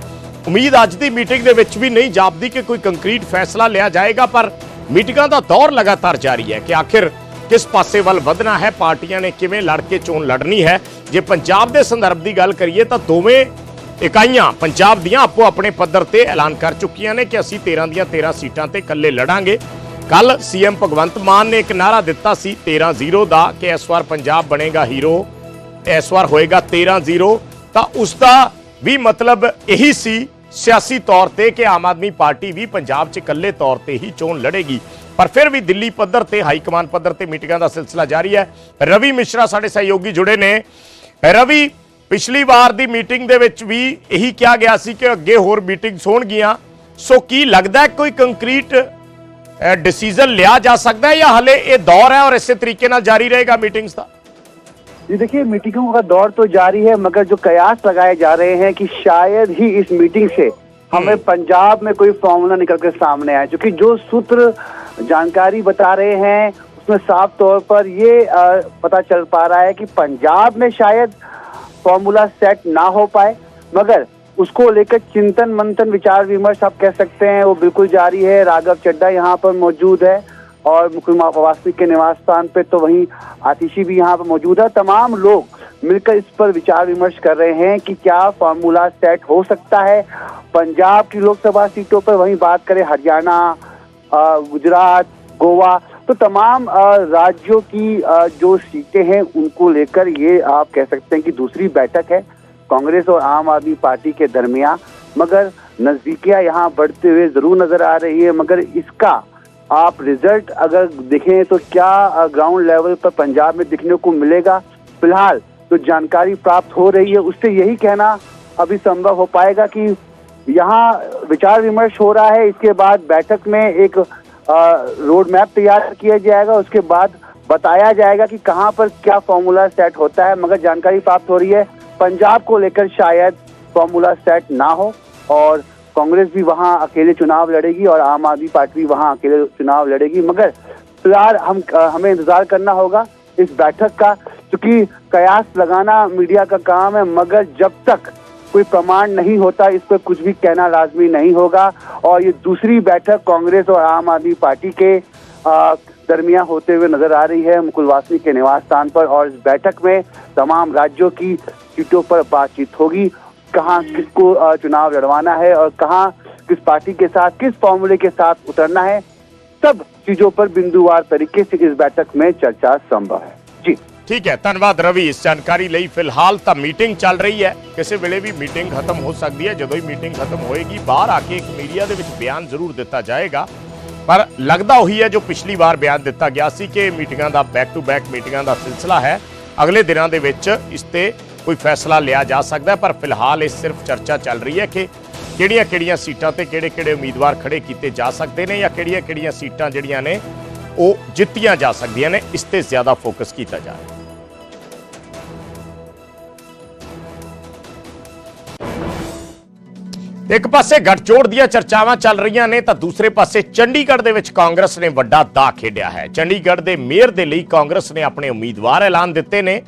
ਉਮੀਦ ਅੱਜ ਦੀ ਮੀਟਿੰਗ ਦੇ ਵਿੱਚ ਵੀ ਨਹੀਂ ਜਾਪਦੀ ਕਿ ਕੋਈ ਕੰਕਰੀਟ ਫੈਸਲਾ ਲਿਆ ਜਾਏਗਾ, ਪਰ ਮੀਟਿੰਗਾਂ ਦਾ ਦੌਰ ਲਗਾਤਾਰ ਜਾਰੀ ਹੈ ਕਿ ਆਖਿਰ ਕਿਸ ਪਾਸੇ ਵੱਲ ਵਧਣਾ ਹੈ, ਪਾਰਟੀਆਂ ਨੇ ਕਿਵੇਂ ਲੜ ਕੇ ਚੋਣ ਲੜਨੀ ਹੈ। ਜੇ ਪੰਜਾਬ ਦੇ ਸੰਦਰਭ ਦੀ ਗੱਲ ਕਰੀਏ ਤਾਂ ਦੋਵੇਂ ਇਕਾਈਆਂ ਪੰਜਾਬ ਦੀਆਂ ਆਪੋ ਆਪਣੇ ਪੱਧਰ ਤੇ ਐਲਾਨ ਕਰ ਚੁੱਕੀਆਂ ਨੇ ਕਿ ਅਸੀਂ 13 ਦੀਆਂ 13 ਸੀਟਾਂ ਤੇ ਇਕੱਲੇ ਲੜਾਂਗੇ। ਕੱਲ ਸੀਐਮ ਭਗਵੰਤ ਮਾਨ ਨੇ ਇੱਕ ਨਾਰਾ ਦਿੱਤਾ ਸੀ 13-0 ਦਾ ਕਿ ਇਸ ਵਾਰ ਪੰਜਾਬ ਬਣੇਗਾ ਹੀਰੋ, ਇਸ ਵਾਰ ਹੋਏਗਾ 13-0 ਤਾਂ ਉਸ ਦਾ ਵੀ ਮਤਲਬ ਇਹੀ ਸੀ, ਸਿਆਸੀ ਤੌਰ ਤੇ ਕਿ ਆਮ ਆਦਮੀ ਪਾਰਟੀ ਵੀ ਪੰਜਾਬ 'ਚ ਇਕੱਲੇ ਤੌਰ ਤੇ ਹੀ ਚੋਣ ਲੜੇਗੀ। ਪਰ ਫਿਰ ਵੀ ਦਿੱਲੀ ਪੱਧਰ ਤੇ, ਹਾਈ ਕਮਾਨ ਪੱਧਰ ਤੇ ਮੀਟਿੰਗਾਂ ਦਾ ਸਿਲਸਿਲਾ ਜਾਰੀ ਹੈ। ਰਵੀ ਮਿਸ਼ਰਾ ਸਾਡੇ ਸਹਿਯੋਗੀ ਜੁੜੇ ਨੇ। ਰਵੀ, ਪਿਛਲੀ ਵਾਰ ਦੀ ਮੀਟਿੰਗ ਦੇ ਵਿੱਚ ਵੀ ਇਹੀ ਕਿਹਾ ਗਿਆ ਸੀ ਕਿ ਅੱਗੇ ਹੋਰ ਮੀਟਿੰਗਸ ਹੋਣਗੀਆਂ। ਸੋ ਕੀ ਲੱਗਦਾ ਕੋਈ ਕੰਕਰੀਟ ਡਿਸੀਜਨ ਲਿਆ ਜਾ ਸਕਦਾ ਹੈ ਜਾਂ ਹਲੇ ਇਹ ਦੌਰ ਹੈ ਔਰ ਇਸੇ ਤਰੀਕੇ ਨਾਲ ਜਾਰੀ ਰਹੇਗਾ ਮੀਟਿੰਗਸ ਦਾ
ये देखिए मीटिंगों का दौर तो जारी है मगर जो कयास लगाए जा रहे हैं कि शायद ही इस मीटिंग से हमें पंजाब में कोई फॉर्मूला निकल कर सामने आए क्योंकि जो सूत्र जानकारी बता रहे हैं उसमें साफ तौर पर ये अ, पता चल पा रहा है कि पंजाब में शायद फॉर्मूला सेट ना हो पाए मगर उसको लेकर चिंतन, मंथन, विचार, विमर्श आप कह सकते हैं। वो बिल्कुल जारी है। राघव चड्डा यहाँ पर मौजूद है और मुख्यमंत्री के निवास स्थान पे तो वहीं आतिशी भी यहाँ पर मौजूद है। तमाम लोग मिलकर इस पर विचार, विमर्श कर रहे हैं कि क्या फार्मूला सेट हो सकता है। पंजाब की लोकसभा सीटों पर वहीं बात करें हरियाणा गुजरात, गोवा तो तमाम राज्यों की जो सीटें हैं उनको लेकर ये आप कह सकते हैं कि दूसरी बैठक है। कांग्रेस और आम आदमी पार्टी के दरमियान, मगर नजदीकियाँ यहाँ बढ़ते हुए ज़रूर नज़र आ रही है, मगर इसका आप रिज़ल्ट अगर देखें तो क्या ग्राउंड लेवल पर पंजाब में दिखने को मिलेगा? फ़िलहाल जो जानकारी प्राप्त हो रही है, उससे यही कहना अभी संभव हो पाएगा कि यहाँ विचार विमर्श हो रहा है, इसके बाद बैठक में एक रोड मैप तैयार किया जाएगा, उसके बाद बताया जाएगा कि कहाँ पर क्या फॉर्मूला सेट होता है, मगर जानकारी प्राप्त हो रही है। पंजाब को लेकर शायद फॉर्मूला सेट ना हो और कांग्रेस भी वहाँ अकेले चुनाव लड़ेगी और आम आदमी पार्टी भी वहाँ अकेले चुनाव लड़ेगी। मगर फ़िलहाल हम हमें इंतज़ार करना होगा इस बैठक का, क्योंकि कयास लगाना मीडिया का काम है, मगर जब तक कोई प्रमाण नहीं होता, इस पर कुछ भी कहना लाजमी नहीं होगा। और ये दूसरी बैठक कांग्रेस और आम आदमी पार्टी के दरमियान होते हुए नज़र आ रही है। मुकुल वासनी के निवास स्थान पर और इस बैठक में तमाम राज्यों की सीटों पर बातचीत होगी कहाँ किसको अ, चुनाव लड़वाना है और कहाँ किस पार्टी के साथ किस फॉर्मूले के साथ उतरना है सब चीजों पर बिंदुवार तरीके से इस बैठक में चर्चा संभव है जी
ਠੀਕ ਹੈ ਧੰਨਵਾਦ ਰਵੀ ਇਸ ਜਾਣਕਾਰੀ ਲਈ ਫਿਲਹਾਲ ਤਾਂ ਮੀਟਿੰਗ ਚੱਲ ਰਹੀ ਹੈ ਕਿਸੇ ਵੇਲੇ ਵੀ ਮੀਟਿੰਗ ਖਤਮ ਹੋ ਸਕਦੀ ਹੈ ਜਦੋਂ ਹੀ ਮੀਟਿੰਗ ਖਤਮ ਹੋਏਗੀ ਬਾਹਰ ਆ ਕੇ ਇੱਕ ਮੀਡੀਆ ਦੇ ਵਿੱਚ ਬਿਆਨ ਜ਼ਰੂਰ ਦਿੱਤਾ ਜਾਏਗਾ ਪਰ ਲੱਗਦਾ ਉਹੀ ਹੈ ਜੋ ਪਿਛਲੀ ਵਾਰ ਬਿਆਨ ਦਿੱਤਾ ਗਿਆ ਸੀ ਕਿ ਇਹ ਮੀਟਿੰਗਾਂ ਦਾ ਬੈਕ ਟੂ ਬੈਕ ਮੀਟਿੰਗਾਂ ਦਾ ਸਿਲਸਿਲਾ ਹੈ ਅਗਲੇ ਦਿਨਾਂ ਦੇ ਵਿੱਚ ਇਸ ਤੇ ਕੋਈ ਫੈਸਲਾ ਲਿਆ ਜਾ ਸਕਦਾ ਪਰ ਫਿਲਹਾਲ ਇਹ ਸਿਰਫ ਚਰਚਾ ਚੱਲ ਰਹੀ ਹੈ ਕਿ ਕਿਹੜੀਆਂ-ਕਿਹੜੀਆਂ ਸੀਟਾਂ ਤੇ ਕਿਹੜੇ-ਕਿਹੜੇ ਉਮੀਦਵਾਰ ਖੜੇ ਕੀਤੇ ਜਾ ਸਕਦੇ ਨੇ ਜਾਂ ਕਿਹੜੀਆਂ-ਕਿਹੜੀਆਂ ਸੀਟਾਂ ਜਿਹੜੀਆਂ ਨੇ ਉਹ ਜਿੱਤੀਆਂ ਜਾ ਸਕਦੀਆਂ ਨੇ, ਇਸ ਤੇ ਜ਼ਿਆਦਾ ਫੋਕਸ ਕੀਤਾ ਜਾ ਰਿਹਾ ਹੈ। ਇੱਕ ਪਾਸੇ ਗੱਠਜੋੜ ਦੀਆਂ ਚਰਚਾਵਾਂ ਚੱਲ ਰਹੀਆਂ ਨੇ, ਤਾਂ ਦੂਸਰੇ ਪਾਸੇ ਚੰਡੀਗੜ੍ਹ ਦੇ ਵਿੱਚ ਕਾਂਗਰਸ ਨੇ ਵੱਡਾ ਦਾ ਖੇਡਿਆ ਹੈ। ਚੰਡੀਗੜ੍ਹ ਦੇ ਮੇਅਰ ਦੇ ਲਈ ਕਾਂਗਰਸ ਨੇ ਆਪਣੇ ਉਮੀਦਵਾਰ ਐਲਾਨ ਦਿੱਤੇ ਨੇ।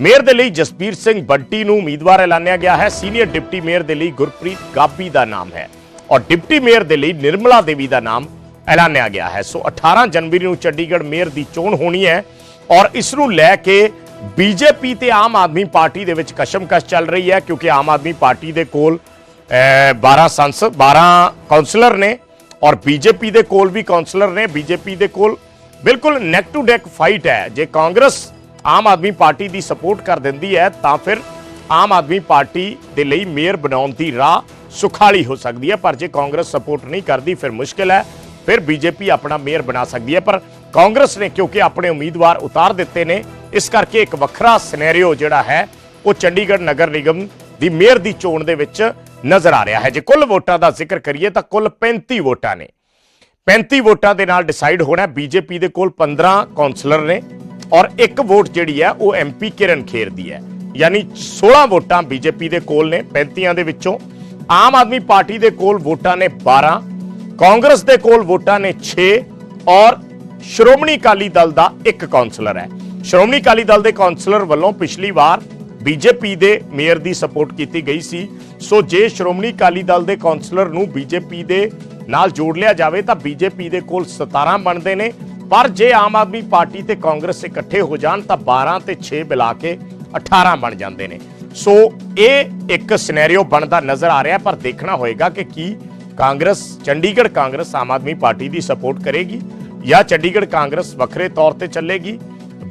ਮੇਅਰ ਦੇ ਲਈ ਜਸਬੀਰ ਸਿੰਘ ਬੰਟੀ ਨੂੰ ਉਮੀਦਵਾਰ ਐਲਾਨਿਆ ਗਿਆ ਹੈ। ਸੀਨੀਅਰ ਡਿਪਟੀ ਮੇਅਰ ਦੇ ਲਈ ਗੁਰਪ੍ਰੀਤ ਗਾਬੀ ਦਾ ਨਾਮ ਹੈ। ਔਰ ਡਿਪਟੀ ਮੇਅਰ ਦੇ ਲਈ ਨਿਰਮਲਾ ਦੇਵੀ ਦਾ ਨਾਮ ਐਲਾਨਿਆ ਗਿਆ ਹੈ। ਸੋ 18 ਜਨਵਰੀ ਨੂੰ ਚੰਡੀਗੜ੍ਹ ਮੇਅਰ ਦੀ ਚੋਣ ਹੋਣੀ ਹੈ ਔਰ ਇਸ ਨੂੰ ਲੈ ਕੇ ਬੀਜੇਪੀ ਤੇ ਆਮ ਆਦਮੀ ਪਾਰਟੀ ਦੇ ਵਿੱਚ ਕਸ਼ਮਕਸ਼ ਚੱਲ ਰਹੀ ਹੈ ਕਿਉਂਕਿ ਆਮ ਆਦਮੀ ਪਾਰਟੀ ਦੇ ਕੋਲ, ਅਹ 12 ਸੰਸਦ 12 ਕਾਉਂਸਲਰ ਨੇ ਔਰ ਬੀਜੇਪੀ ਦੇ ਕੋਲ ਵੀ ਕਾਉਂਸਲਰ ਨੇ। ਬੀਜੇਪੀ ਦੇ ਕੋਲ ਬਿਲਕੁਲ ਨੈਕ ਟੂ ਨੈਕ ਫਾਈਟ ਹੈ। ਜੇ ਕਾਂਗਰਸ ਆਮ ਆਦਮੀ ਪਾਰਟੀ ਦੀ ਸਪੋਰਟ ਕਰ ਦਿੰਦੀ ਹੈ, ਤਾਂ ਫਿਰ ਆਮ ਆਦਮੀ ਪਾਰਟੀ ਦੇ ਲਈ ਮੇਅਰ ਬਣਾਉਣ ਦੀ ਰਾਹ ਸੁਖਾਲੀ ਹੋ ਸਕਦੀ ਹੈ। ਪਰ ਜੇ ਕਾਂਗਰਸ ਸਪੋਰਟ ਨਹੀਂ ਕਰਦੀ, ਫਿਰ ਮੁਸ਼ਕਿਲ ਹੈ। ਫਿਰ ਬੀਜੇਪੀ ਆਪਣਾ ਮੇਅਰ ਬਣਾ ਸਕਦੀ ਹੈ। ਪਰ ਕਾਂਗਰਸ ਨੇ ਕਿਉਂਕਿ ਆਪਣੇ ਉਮੀਦਵਾਰ ਉਤਾਰ ਦਿੱਤੇ ਨੇ, ਇਸ ਕਰਕੇ ਇੱਕ ਵੱਖਰਾ ਸਿਨੈਰੀਓ ਜਿਹੜਾ ਹੈ, ਉਹ ਚੰਡੀਗੜ੍ਹ ਨਗਰ ਨਿਗਮ ਦੀ ਮੇਅਰ ਦੀ ਚੋਣ ਦੇ ਵਿੱਚ ਨਜ਼ਰ ਆ ਰਿਹਾ ਹੈ। ਜੇ ਕੁੱਲ ਵੋਟਾਂ ਦਾ ਜ਼ਿਕਰ ਕਰੀਏ, ਤਾਂ ਕੁੱਲ 35 ਵੋਟਾਂ ਨੇ। 35 ਵੋਟਾਂ ਦੇ ਨਾਲ ਡਿਸਾਈਡ ਹੋਣਾ ਬੀਜੇਪੀ ਦੇ ਕੋਲ 15 ਕਾਉਂਸਲਰ ਨੇ। ਔਰ ਇੱਕ ਵੋਟ ਜਿਹੜੀ ਹੈ ਉਹ ਐਮਪੀ ਕਿਰਨ ਖੇਰ ਦੀ ਹੈ। ਯਾਨੀ 16 ਵੋਟਾਂ ਬੀਜੇਪੀ ਦੇ ਕੋਲ ਨੇ 35 ਦੇ ਵਿੱਚੋਂ ਆਮ ਆਦਮੀ ਪਾਰਟੀ ਦੇ ਕੋਲ ਵੋਟਾਂ ਨੇ 12 ਕਾਂਗਰਸ ਦੇ ਕੋਲ ਵੋਟਾਂ ਨੇ 6 ਔਰ ਸ਼੍ਰੋਮਣੀ ਅਕਾਲੀ ਦਲ ਦਾ ਇੱਕ ਕਾਉਂਸਲਰ ਹੈ। ਸ਼੍ਰੋਮਣੀ ਅਕਾਲੀ ਦਲ ਦੇ ਕਾਉਂਸਲਰ ਵੱਲੋਂ ਪਿਛਲੀ ਵਾਰ ਬੀਜੇਪੀ ਦੇ ਮੇਅਰ ਦੀ ਸਪੋਰਟ ਕੀਤੀ ਗਈ ਸੀ। ਸੋ ਜੇ ਸ਼੍ਰੋਮਣੀ ਅਕਾਲੀ ਦਲ ਦੇ ਕਾਉਂਸਲਰ ਨੂੰ ਬੀਜੇਪੀ ਦੇ ਨਾਲ ਜੋੜ ਲਿਆ ਜਾਵੇ ਤਾਂ ਬੀਜੇਪੀ ਦੇ ਕੋਲ 17 ਬਣਦੇ ਨੇ। ਪਰ ਜੇ ਆਮ ਆਦਮੀ ਪਾਰਟੀ ਤੇ ਕਾਂਗਰਸ ਇਕੱਠੇ ਹੋ ਜਾਣ ਤਾਂ 12 ਤੇ 6 ਮਿਲਾ ਕੇ 18 ਬਣ ਜਾਂਦੇ ਨੇ। ਸੋ ਇਹ ਇੱਕ ਸਿਨੈਰੀਓ ਬਣਦਾ ਨਜ਼ਰ ਆ ਰਿਹਾ, ਪਰ ਦੇਖਣਾ ਹੋਏਗਾ ਕਿ ਕੀ ਕਾਂਗਰਸ, ਚੰਡੀਗੜ੍ਹ ਕਾਂਗਰਸ ਆਮ ਆਦਮੀ ਪਾਰਟੀ ਦੀ ਸਪੋਰਟ ਕਰੇਗੀ ਜਾਂ ਚੰਡੀਗੜ੍ਹ ਕਾਂਗਰਸ ਵੱਖਰੇ ਤੌਰ ਤੇ ਚੱਲੇਗੀ।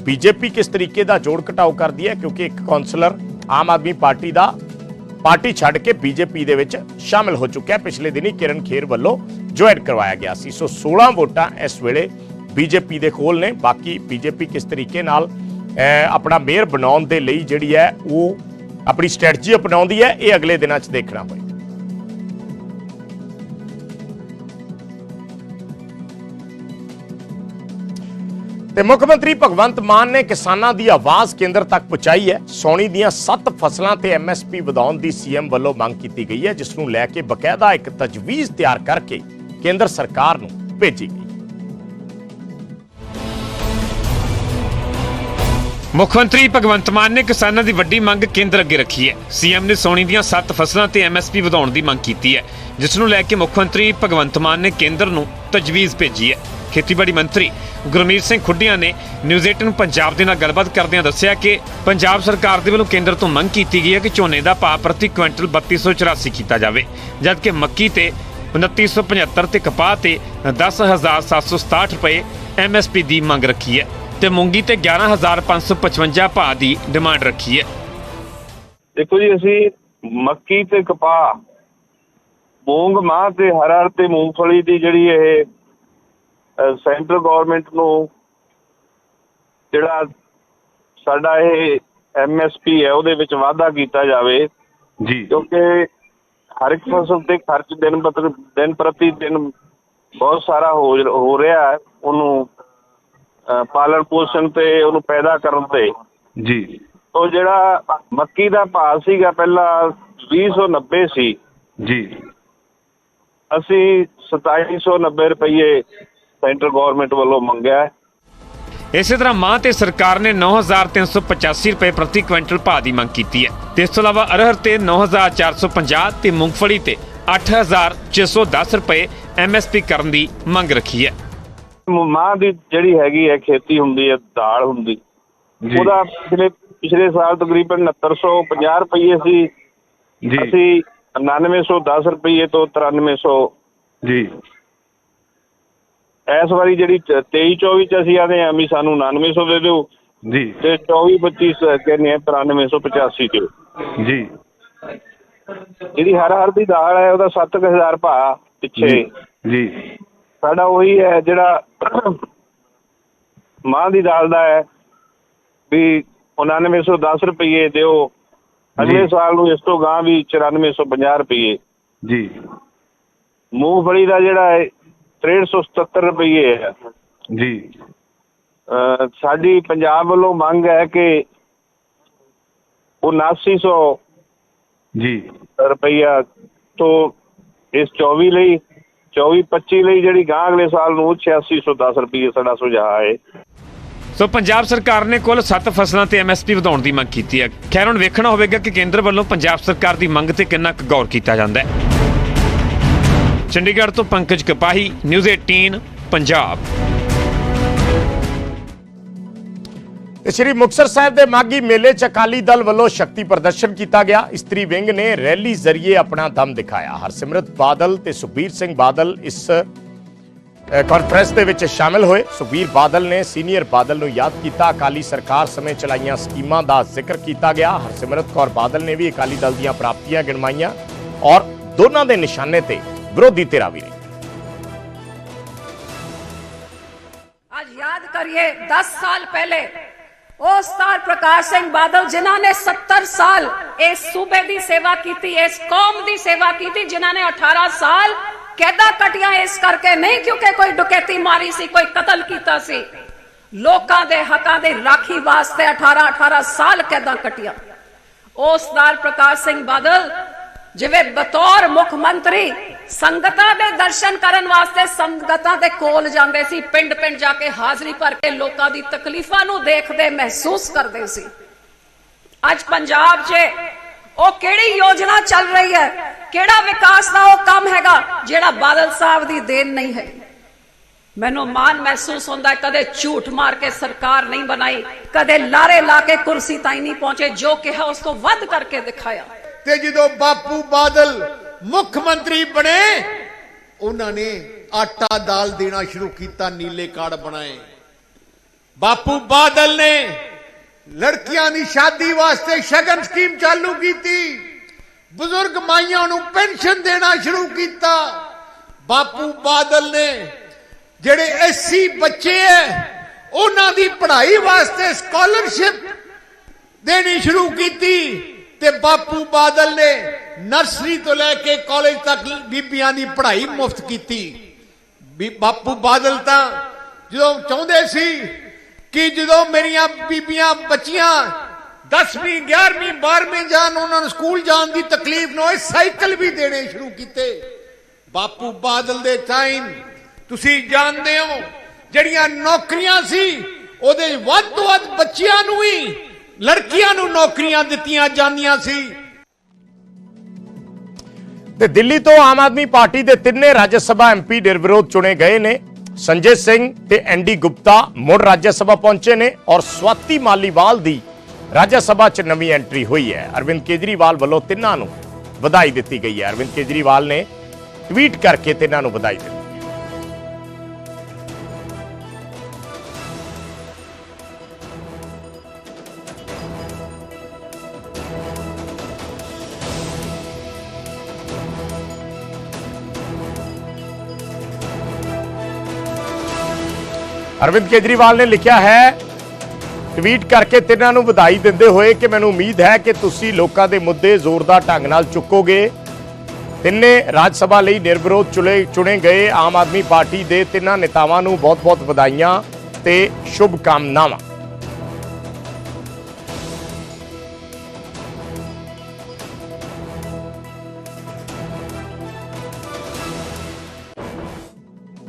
ਬੀਜੇਪੀ ਕਿਸ ਤਰੀਕੇ ਦਾ ਜੋੜ ਘਟਾਓ ਕਰਦੀ ਹੈ? ਕਿਉਂਕਿ ਇੱਕ ਕਾਉਂਸਲਰ ਆਮ ਆਦਮੀ ਪਾਰਟੀ ਦਾ ਪਾਰਟੀ ਛੱਡ ਕੇ ਬੀਜੇਪੀ ਦੇ ਵਿੱਚ ਸ਼ਾਮਿਲ ਹੋ ਚੁੱਕਿਆ। ਪਿਛਲੇ ਦਿਨੀ ਕਿਰਨ ਖੇਰ ਵੱਲੋਂ ਜੁਆਇਨ ਕਰਵਾਇਆ ਗਿਆ ਸੀ। ਸੋ 16 ਵੋਟਾਂ ਇਸ ਵੇਲੇ ਬੀਜੇਪੀ ਦੇ ਕੋਲ ਨੇ। ਬਾਕੀ ਬੀਜੇਪੀ ਕਿਸ ਤਰੀਕੇ ਨਾਲ ਆਪਣਾ ਮੇਅਰ ਬਣਾਉਣ ਦੇ ਲਈ ਜਿਹੜੀ ਹੈ, ਉਹ ਆਪਣੀ ਸਟ੍ਰੈਟਜੀ ਅਪਣਾਉਂਦੀ ਹੈ, ਇਹ ਅਗਲੇ ਦਿਨਾਂ 'ਚ ਦੇਖਣਾ ਹੋਏਗਾ ਤੇ ਮੁੱਖ ਮੰਤਰੀ ਭਗਵੰਤ ਮਾਨ ਨੇ ਕਿਸਾਨਾਂ ਦੀ ਆਵਾਜ਼ ਕੇਂਦਰ ਤੱਕ ਪਹੁੰਚਾਈ ਹੈ। ਸੋਣੀ ਦੀਆਂ 7 ਫਸਲਾਂ ਤੇ ਐਮਐਸਪੀ ਵਧਾਉਣ ਦੀ ਸੀਐਮ ਵੱਲੋਂ ਮੰਗ ਕੀਤੀ ਗਈ ਹੈ, ਜਿਸ ਨੂੰ ਲੈ ਕੇ ਬਕਾਇਦਾ ਇੱਕ ਤਜਵੀਜ਼ ਤਿਆਰ ਕਰਕੇ ਕੇਂਦਰ ਸਰਕਾਰ ਨੂੰ ਭੇਜੀ ਗਈ।
ਮੁੱਖ ਮੰਤਰੀ ਭਗਵੰਤ ਮਾਨ ਨੇ ਕਿਸਾਨਾਂ ਦੀ ਵੱਡੀ ਮੰਗ ਕੇਂਦਰ ਅੱਗੇ ਰੱਖੀ ਹੈ। ਸੀਐਮ ਨੇ ਸੋਣੀ ਦੀਆਂ 7 ਫਸਲਾਂ ਤੇ ਐਮਐਸਪੀ ਵਧਾਉਣ ਦੀ ਮੰਗ ਕੀਤੀ ਹੈ। ਜਿਸ ਨੂੰ ਲੈ ਕੇ ਮੁੱਖ ਮੰਤਰੀ ਭਗਵੰਤ ਮਾਨ ਨੇ ਕੇਂਦਰ ਨੂੰ ਤਜਵੀਜ਼ ਭੇਜੀ ਹੈ। ਖੇਤੀਬਾੜੀ ਮੰਤਰੀ ਗੁਰਮੀਤ ਸਿੰਘ ਖੁੱਡੀਆਂ ਨੇ ਨਿਊਜ਼ 18 ਪੰਜਾਬ ਦੇ ਨਾਲ ਗੱਲਬਾਤ ਕਰਦਿਆਂ ਦੱਸਿਆ ਕਿ ਪੰਜਾਬ ਸਰਕਾਰ ਦੇ ਵੱਲੋਂ ਕੇਂਦਰ ਤੋਂ ਮੰਗ ਕੀਤੀ ਗਈ ਹੈ ਕਿ ਝੋਨੇ ਦਾ ਭਾਅ ਪ੍ਰਤੀ ਕੁਇੰਟਲ 3284 ਕੀਤਾ ਜਾਵੇ, ਜਦਕਿ ਮੱਕੀ ਤੇ 2975 ਤੇ ਕਪਾਹ ਤੇ 10767 ਰੁਪਏ ਐਮਐਸਪੀ ਦੀ ਮੰਗ ਰੱਖੀ ਹੈ। ਤੇ ਮੂੰਗੀ ਤੇ 11555 ਭਾਅ ਦੀ ਡਿਮਾਂਡ ਰੱਖੀ ਹੈ।
ਦੇਖੋ ਜੀ ਅਸੀਂ ਮੱਕੀ ਤੇ ਕਪਾਹ ਮੂੰਗ ਮਾਹ ਤੇ ਹਰੜ ਤੇ ਮੂੰਗਫਲੀ ਦੀ ਜਿਹੜੀ ਇਹ ਸੈਂਟਰ ਗਵਰਨਮੈਂਟ ਨੂੰ ਜਿਹੜਾ ਸਾਡਾ ਇਹ ਐਮਐਸਪੀ ਹੈ ਉਹਦੇ ਵਿੱਚ ਵਾਧਾ ਕੀਤਾ ਜਾਵੇ।
ਜੀ।
ਕਿਉਂਕਿ ਹਰ ਇੱਕ ਫਸਲ ਤੇ ਖਰਚ ਦਿਨ ਬਤਰ ਦਿਨ ਪ੍ਰਤੀ ਦਿਨ ਬਹੁਤ ਸਾਰਾ ਹੋ ਹੋ ਰਿਹਾ ਹੈ ਉਹਨੂੰ ਪਾਲਣ ਪੋਸ਼ਣ ਤੇ ਉਹਨੂੰ ਪੈਦਾ ਕਰਨ ਤੇ।
ਜੀ।
ਉਹ ਜਿਹੜਾ ਮੱਕੀ ਦਾ ਭਾਅ ਸੀਗਾ ਪਹਿਲਾਂ 2090 ਸੀ
ਜੀ।
ਅਸੀਂ 2790 ਰੁਪਏ ਸੈਂਟਰ ਗਵਰਨਮੈਂਟ ਵੱਲੋਂ ਮੰਗਿਆ ਹੈ।
ਇਸੇ ਤਰ੍ਹਾਂ ਮਾਂ ਤੇ ਸਰਕਾਰ ਨੇ 9385 ਰੁਪਏ ਪ੍ਰਤੀ ਕੁਇੰਟਲ ਭਾਅ ਦੀ ਮੰਗ ਕੀਤੀ ਹੈ। ਤੇ ਇਸ ਤੋਂ ਇਲਾਵਾ ਅਰਹਰ ਤੇ 9450 ਤੇ ਮੂੰਗਫਲੀ ਤੇ 8610 ਰੁਪਏ ਐਮਐਸਪੀ ਕਰਨ ਦੀ ਮੰਗ ਰੱਖੀ ਹੈ।
ਮ- ਦੀ ਜਿਹੜੀ ਹੈਗੀ ਹੈ ਖੇਤੀ ਹੁੰਦੀ ਹੈ ਦਾਲ ਹੁੰਦੀ। ਉਹਦਾ ਪਿਛਲੇ ਪਿਛਲੇ ਸਾਲ ਤਕਰੀਬਨ 6950 ਰੁਪਏ ਸੀ।
ਜੀ।
ਅਸੀਂ 9910 ਰੁਪਏ ਤੋਂ 9300
ਜੀ।
ਇਸ ਵਾਰੀ ਜਿਹੜੀ 23 24 ਚ ਅਸੀਂ ਆਦੇ ਆ ਵੀ ਸਾਨੂੰ 9900 ਦੇ ਦਿਓ।
ਜੀ।
ਤੇ 24 25 ਕਹਿੰਦੇ ਆ 9385 ਦਿਓ।
ਜੀ।
ਜਿਹੜੀ ਹਰ ਹਰ ਦੀ ਦਾਲ ਹੈ ਉਹਦਾ 7000 ਭਾਅ ਪਿੱਛੇ।
ਜੀ।
ਸਾਡਾ ਉਹੀ ਹੈ ਜਿਹੜਾ ਮਾਂ ਦੀ ਦਾਲ ਦਾ ਹੈ ਵੀ 9910 ਰੁਪਏ ਦਿਓ ਅਗਲੇ। ਸਾਲ ਨੂੰ ਇਸ ਤੋਂ ਗਾਂ ਵੀ 9450 ਰੁਪਏ
ਜੀ।
ਮੂੰਗਫਲੀ ਦਾ ਜਿਹੜਾ ਹੈ 6377 ਰੁਪਏ ਹੈ।
ਜੀ।
ਸਾਡੀ ਪੰਜਾਬ ਵੱਲੋਂ ਮੰਗ ਹੈ ਕਿ 7900
ਜੀ।
ਰੁਪਈਆ ਤੋਂ ਇਸ 24 ਲਈ 24 25 ਲਈ ਜਿਹੜੀ ਗਾਂ ਅਗਲੇ ਸਾਲ ਨੂੰ 8610 ਰੁਪਏ ਸਾਡਾ ਸੁਝਾਅ ਹੈ
ਸੋ ਪੰਜਾਬ ਸਰਕਾਰ ਨੇ ਕੁੱਲ 7 ਫਸਲਾਂ ਤੇ ਐਮਐਸਪੀ ਵਧਾਉਣ ਦੀ ਮੰਗ ਕੀਤੀ ਹੈ। ਖੈਰ, ਹੁਣ ਵੇਖਣਾ ਹੋਵੇਗਾ ਕਿ ਕੇਂਦਰ ਵੱਲੋਂ ਪੰਜਾਬ ਸਰਕਾਰ ਦੀ ਮੰਗ ਤੇ ਕਿੰਨਾ ਕੁ ਗੌਰ ਕੀਤਾ ਜਾਂਦਾ ਹੈ। ਚੰਡੀਗੜ੍ਹ ਤੋਂ ਪੰਕਜ ਕਪਾਹੀ, ਨਿਊਜ਼ 18 ਪੰਜਾਬ।
ਤੇ ਸ੍ਰੀ ਮੁਕਤਸਰ ਸਾਹਿਬ ਦੇ ਮਾਗੀ ਮੇਲੇ 'ਚ ਅਕਾਲੀ ਦਲ ਵੱਲੋਂ ਸ਼ਕਤੀ ਪ੍ਰਦਰਸ਼ਨ ਕੀਤਾ ਗਿਆ ਇਸਤਰੀ ਵਿੰਗ ਨੇ ਰੈਲੀ ਜ਼ਰੀਏ ਆਪਣਾ ਦਮ ਦਿਖਾਇਆ ਹਰਸਿਮਰਤ ਬਾਦਲ ਤੇ ਸੁਖਬੀਰ ਸਿੰਘ ਬਾਦਲ ਇਸ ਅ, ਕਾਨਫਰੰਸ ਦੇ ਵਿੱਚ ਸ਼ਾਮਿਲ ਹੋਏ ਸੁਖਬੀਰ ਬਾਦਲ ਨੇ ਸੀਨੀਅਰ ਬਾਦਲ ਨੂੰ ਯਾਦ ਕੀਤਾ ਅਕਾਲੀ ਸਰਕਾਰ ਸਮੇਂ ਚਲਾਈਆਂ ਸਕੀਮਾਂ ਦਾ ਜ਼ਿਕਰ ਕੀਤਾ ਗਿਆ ਹਰਸਿਮਰਤ ਕੌਰ ਬਾਦਲ ਨੇ ਵੀ ਅਕਾਲੀ ਦਲ ਦੀਆਂ ਪ੍ਰਾਪਤੀਆਂ ਗਿਣਵਾਈਆਂ ਔਰ ਦੋਨਾਂ ਦੇ ਨਿਸ਼ਾਨੇ ਤੇ ਵਿਰੋਧੀ ਧਿਰਾਂ ਵੀ ਰਹੀ
आज याद करिए 10 साल पहले ਉਹ ਸਤਾਰ ਪ੍ਰਕਾਸ਼ ਸਿੰਘ ਬਾਦਲ, ਜਿਨ੍ਹਾਂ ਨੇ 70 ਸਾਲ ਇਸ ਸੂਬੇ ਦੀ ਸੇਵਾ ਕੀਤੀ, ਇਸ ਕੌਮ ਦੀ ਸੇਵਾ ਕੀਤੀ, ਜਿਨ੍ਹਾਂ ਨੇ 18 ਸਾਲ ਕੈਦਾ ਕਟੀਆਂ ਇਸ ਕਰਕੇ ਨਹੀਂ, ਕਿਉਂਕਿ ਕੋਈ ਡੁਕੈਤੀ ਮਾਰੀ ਸੀ, ਕੋਈ ਕਤਲ ਕੀਤਾ ਸੀ। ਲੋਕਾਂ ਦੇ ਹੱਕਾਂ ਦੇ ਰਾਖੀ ਵਾਸਤੇ 18 18 ਸਾਲ ਕੈਦਾਂ ਕਟੀਆਂ। ਉਹ ਸਰਦਾਰ ਪ੍ਰਕਾਸ਼ ਸਿੰਘ ਬਾਦਲ, ਜਿਵੇਂ ਬਤੌਰ ਮੁੱਖ ਮੰਤਰੀ ਸੰਗਤਾਂ ਦੇ ਦਰਸ਼ਨ ਕਰਨ ਵਾਸਤੇ ਸੰਗਤਾਂ ਦੇ ਕੋਲ ਜਾਂਦੇ ਸੀ ਪਿੰਡ ਪਿੰਡ ਜਾ ਕੇ ਹਾਜ਼ਰੀ ਭਰ ਕੇ ਲੋਕਾਂ ਦੀ ਤਕਲੀਫਾਂ ਨੂੰ ਦੇਖਦੇ, ਮਹਿਸੂਸ ਕਰਦੇ ਸੀ। ਅੱਜ ਪੰਜਾਬ 'ਚ ਉਹ ਕਿਹੜੀ ਯੋਜਨਾ ਚੱਲ ਰਹੀ ਹੈ? ਕਿਹੜਾ ਵਿਕਾਸ ਦਾ ਉਹ ਕੰਮ ਹੈਗਾ ਜਿਹੜਾ ਬਾਦਲ ਸਾਹਿਬ ਦੀ ਦੇਣ ਨਹੀਂ ਹੈ? ਮੈਨੂੰ ਮਾਣ ਮਹਿਸੂਸ ਹੁੰਦਾ ਕਦੇ ਝੂਠ ਮਾਰ ਕੇ ਸਰਕਾਰ ਨਹੀਂ ਬਣਾਈ, ਕਦੇ ਲਾਰੇ ਲਾ ਕੇ ਕੁਰਸੀ ਤਾਈਂ ਨਹੀਂ ਪਹੁੰਚੇ, ਜੋ ਕਿਹਾ ਉਸ ਤੋਂ ਵੱਧ ਕਰਕੇ ਦਿਖਾਇਆ।
ਤੇ ਜਦੋਂ ਬਾਪੂ ਬਾਦਲ ਮੁੱਖ ਮੰਤਰੀ ਬਣੇ। ਉਹਨਾਂ ਨੇ ਆਟਾ ਦਾਲ ਦੇਣਾ ਸ਼ੁਰੂ ਕੀਤਾ, ਨੀਲੇ ਕਾਰਡ ਬਣਾਏ। ਬਾਪੂ ਬਾਦਲ ਨੇ ਲੜਕੀਆਂ ਦੀ ਸ਼ਾਦੀ ਵਾਸਤੇ ਸ਼ਗਨ ਸਕੀਮ ਚਾਲੂ ਕੀਤੀ। ਬਜ਼ੁਰਗ ਮਾਈਆਂ ਨੂੰ ਪੈਨਸ਼ਨ ਦੇਣਾ ਸ਼ੁਰੂ ਕੀਤਾ। ਬਾਪੂ ਬਾਦਲ ਨੇ ਜਿਹੜੇ ਐਸੀ ਬੱਚੇ ਐ, ਉਹਨਾਂ ਦੀ ਪੜ੍ਹਾਈ ਵਾਸਤੇ ਸਕਾਲਰਸ਼ਿਪ ਦੇਣੀ ਸ਼ੁਰੂ ਕੀਤੀ। ਤੇ ਬਾਪੂ ਬਾਦਲ ਨੇ ਨਰਸਰੀ ਤੋਂ ਲੈ ਕੇ ਕਾਲਜ ਤੱਕ ਬੀਬੀਆਂ ਦੀ ਪੜ੍ਹਾਈ ਮੁਫਤ ਕੀਤੀ। ਵੀ ਬਾਪੂ ਬਾਦਲ ਤਾਂ ਜਦੋਂ ਚਾਹੁੰਦੇ ਸੀ ਕਿ ਜਦੋਂ ਮੇਰੀਆਂ ਬੀਬੀਆਂ ਬੱਚੀਆਂ 10ਵੀਂ 11ਵੀਂ 12ਵੀਂ ਜਾਣ, ਉਹਨਾਂ ਨੂੰ ਸਕੂਲ ਜਾਣ ਦੀ ਤਕਲੀਫ ਨਾ ਹੋਏ, ਸਾਈਕਲ ਵੀ ਦੇਣੇ ਸ਼ੁਰੂ ਕੀਤੇ। ਬਾਪੂ ਬਾਦਲ ਦੇ ਟਾਈਮ ਤੁਸੀਂ ਜਾਣਦੇ ਹੋ, ਜਿਹੜੀਆਂ ਨੌਕਰੀਆਂ ਸੀ, ਉਹਦੇ ਵੱਧ ਤੋਂ ਵੱਧ ਬੱਚਿਆਂ ਨੂੰ ਹੀ ਲੜਕੀਆਂ ਨੂੰ ਨੌਕਰੀਆਂ ਦਿੱਤੀਆਂ ਜਾਂਦੀਆਂ ਸੀ।
ਤੇ ਦਿੱਲੀ ਤੋਂ ਆਮ ਆਦਮੀ ਪਾਰਟੀ ਦੇ ਤਿੰਨੇ ਰਾਜ ਸਭਾ ਐਮਪੀ ਨਿਰਵਿਰੋਧ ਚੁਣੇ ਗਏ ਨੇ। ਸੰਜੇ ਸਿੰਘ ਤੇ ਐਨਡੀ ਗੁਪਤਾ ਮੁੜ ਰਾਜ ਸਭਾ ਪਹੁੰਚੇ ਨੇ ਔਰ ਸਵਾਤੀ ਮਾਲੀਵਾਲ ਦੀ ਰਾਜ ਸਭਾ 'ਚ ਨਵੀਂ ਐਂਟਰੀ ਹੋਈ ਹੈ। ਅਰਵਿੰਦ ਕੇਜਰੀਵਾਲ ਵੱਲੋਂ ਤਿੰਨਾਂ ਨੂੰ ਵਧਾਈ ਦਿੱਤੀ ਗਈ ਹੈ। ਅਰਵਿੰਦ ਕੇਜਰੀਵਾਲ ਨੇ ਟਵੀਟ ਕਰਕੇ ਤਿੰਨਾਂ ਨੂੰ ਵਧਾਈ ਦਿੱਤੀ। ਅਰਵਿੰਦ ਕੇਜਰੀਵਾਲ ਨੇ ਲਿਖਿਆ ਹੈ, ਟਵੀਟ ਕਰਕੇ ਤਿੰਨਾਂ ਨੂੰ ਵਧਾਈ ਦਿੰਦੇ ਹੋਏ ਕਿ ਮੈਨੂੰ ਉਮੀਦ ਹੈ ਕਿ ਤੁਸੀਂ ਲੋਕਾਂ ਦੇ ਮੁੱਦੇ ਜ਼ੋਰਦਾਰ ਢੰਗ ਨਾਲ ਚੁੱਕੋਗੇ। ਤਿੰਨੇ ਰਾਜ ਸਭਾ ਲਈ ਨਿਰਵਿਰੋਧ ਚੁਣੇ ਚੁਣੇ ਗਏ ਆਮ ਆਦਮੀ ਪਾਰਟੀ ਦੇ ਤਿੰਨਾਂ ਨੇਤਾਵਾਂ ਨੂੰ ਬਹੁਤ-ਬਹੁਤ ਵਧਾਈਆਂ ਤੇ ਸ਼ੁਭ ਕਾਮਨਾਵਾਂ